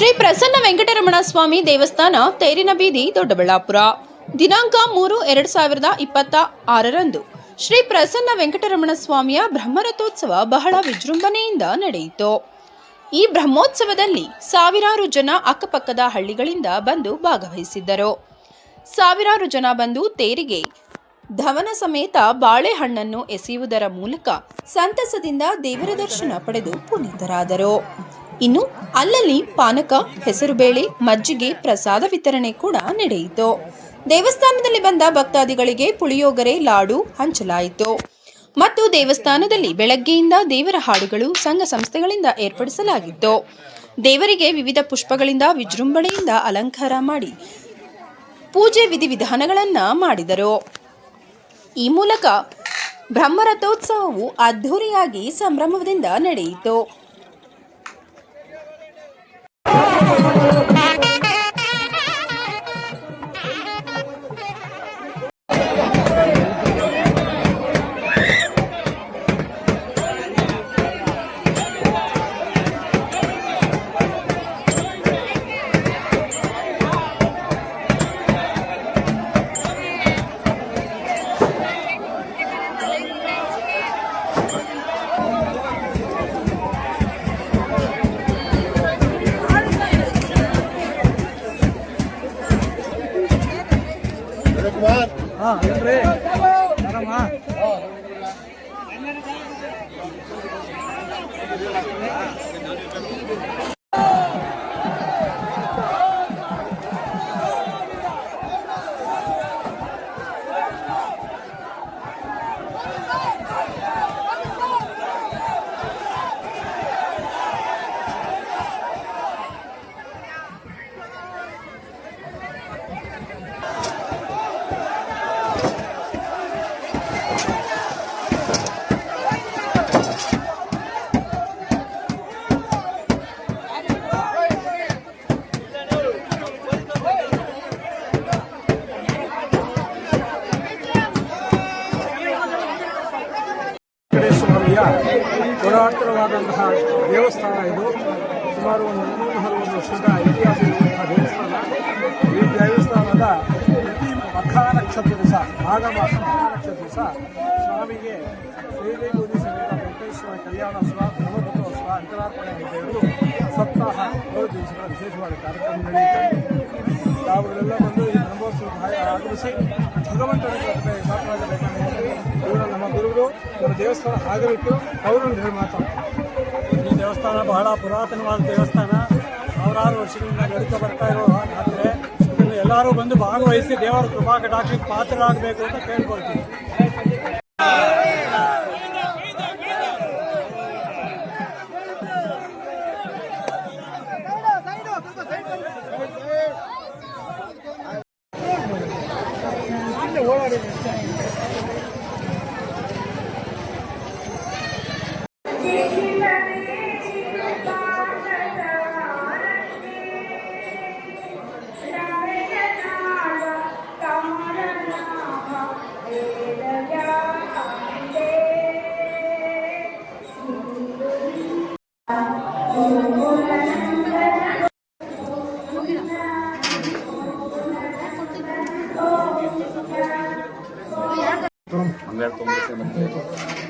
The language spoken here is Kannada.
ಶ್ರೀ ಪ್ರಸನ್ನ ವೆಂಕಟರಮಣ ಸ್ವಾಮಿ ದೇವಸ್ಥಾನ ತೇರಿನ ಬೀದಿ, ದೊಡ್ಡಬಳ್ಳಾಪುರ. ದಿನಾಂಕ ಮೂರು, ಎರಡು ಸಾವಿರದ ಇಪ್ಪತ್ತ ಆರರಂದು ಶ್ರೀ ಪ್ರಸನ್ನ ವೆಂಕಟರಮಣ ಸ್ವಾಮಿಯ ಬ್ರಹ್ಮರಥೋತ್ಸವ ಬಹಳ ವಿಜೃಂಭಣೆಯಿಂದ ನಡೆಯಿತು. ಈ ಬ್ರಹ್ಮೋತ್ಸವದಲ್ಲಿ ಸಾವಿರಾರು ಜನ ಅಕ್ಕಪಕ್ಕದ ಹಳ್ಳಿಗಳಿಂದ ಬಂದು ಭಾಗವಹಿಸಿದ್ದರು. ಸಾವಿರಾರು ಜನ ಬಂದು ತೇರಿಗೆ, ಧವನ ಸಮೇತ ಬಾಳೆಹಣ್ಣನ್ನು ಎಸೆಯುವುದರ ಮೂಲಕ ಸಂತಸದಿಂದ ದೇವರ ದರ್ಶನ ಪಡೆದು ಪುನೀತರಾದರು. ಇನ್ನು ಅಲ್ಲಲ್ಲಿ ಪಾನಕ, ಹೆಸರುಬೇಳೆ, ಮಜ್ಜಿಗೆ, ಪ್ರಸಾದ ವಿತರಣೆ ಕೂಡ ನಡೆಯಿತು. ದೇವಸ್ಥಾನದಲ್ಲಿ ಬಂದ ಭಕ್ತಾದಿಗಳಿಗೆ ಪುಳಿಯೋಗರೆ, ಲಾಡು ಹಂಚಲಾಯಿತು. ಮತ್ತು ದೇವಸ್ಥಾನದಲ್ಲಿ ಬೆಳಗ್ಗೆಯಿಂದ ದೇವರ ಹಾಡುಗಳು ಸಂಘ ಸಂಸ್ಥೆಗಳಿಂದ ಏರ್ಪಡಿಸಲಾಗಿತ್ತು. ದೇವರಿಗೆ ವಿವಿಧ ಪುಷ್ಪಗಳಿಂದ ವಿಜೃಂಭಣೆಯಿಂದ ಅಲಂಕಾರ ಮಾಡಿ ಪೂಜೆ ವಿಧಿವಿಧಾನಗಳನ್ನು ಮಾಡಿದರು. ಈ ಮೂಲಕ ಬ್ರಹ್ಮರಥೋತ್ಸವವು ಅದ್ಧೂರಿಯಾಗಿ ಸಂಭ್ರಮದಿಂದ ನಡೆಯಿತು. ಆರಾಮ ಪುರಾತನವಾದಂತಹ ದೇವಸ್ಥಾನ ಇದು. ಸುಮಾರು ಒಂದು ಮೂರು ಹಲವು ವರ್ಷದ ಇತಿಹಾಸ ಇರುವಂತಹ ದೇವಸ್ಥಾನ. ಈ ದೇವಸ್ಥಾನದ ಪ್ರತಿ ಮಖ ನಕ್ಷತ್ರ ದಿವಸ ಮಾಘ ಮಾಸ ಮಖ ನಕ್ಷತ್ರ ದಿವಸ ಸ್ವಾಮಿಗೆ ಶ್ರೀದೇವಿ ಸಮೇತ ವೆಂಕಟೇಶ್ವರ ಕಲ್ಯಾಣೋತ್ಸವ ಸ್ವ ಅಂತರಾರ್ಪಣೆ ನಡೆಯುವುದು ಸಪ್ತಾಹ ಏಳು ದಿವಸಗಳ ವಿಶೇಷವಾದ ಕಾರ್ಯಕ್ರಮ ನಡೆಯುತ್ತೆ ತಾವುಗಳೆಲ್ಲ ಬಂದು ಆಗಮಿಸಿ ಭಗವಂತನ ಹೇಳಿ ಇವರು ನಮ್ಮ ಗುರುಗಳು ನಮ್ಮ ದೇವಸ್ಥಾನ. ಆಗಬೇಕು ಅವರು ಹೇಳಿ ಮಾತಾಡ್ತಾರೆ ಈ ದೇವಸ್ಥಾನ ಬಹಳ ಪುರಾತನವಾದ ದೇವಸ್ಥಾನ ಸಾವಿರಾರು ವರ್ಷಗಳಿಂದ ನಡೀತಾ ಬರ್ತಾ ಇರೋ ಆದರೆ ಎಲ್ಲರೂ ಬಂದು ಭಾಗವಹಿಸಿ ದೇವರ ಕೃಪಾ ಕಟಾಕ್ಷಕ್ಕೆ ಪಾತ್ರರಾಗಬೇಕು ಅಂತ ಕೇಳ್ಕೊಳ್ತೀವಿ. the world is the same. popular Congress de Monterrey.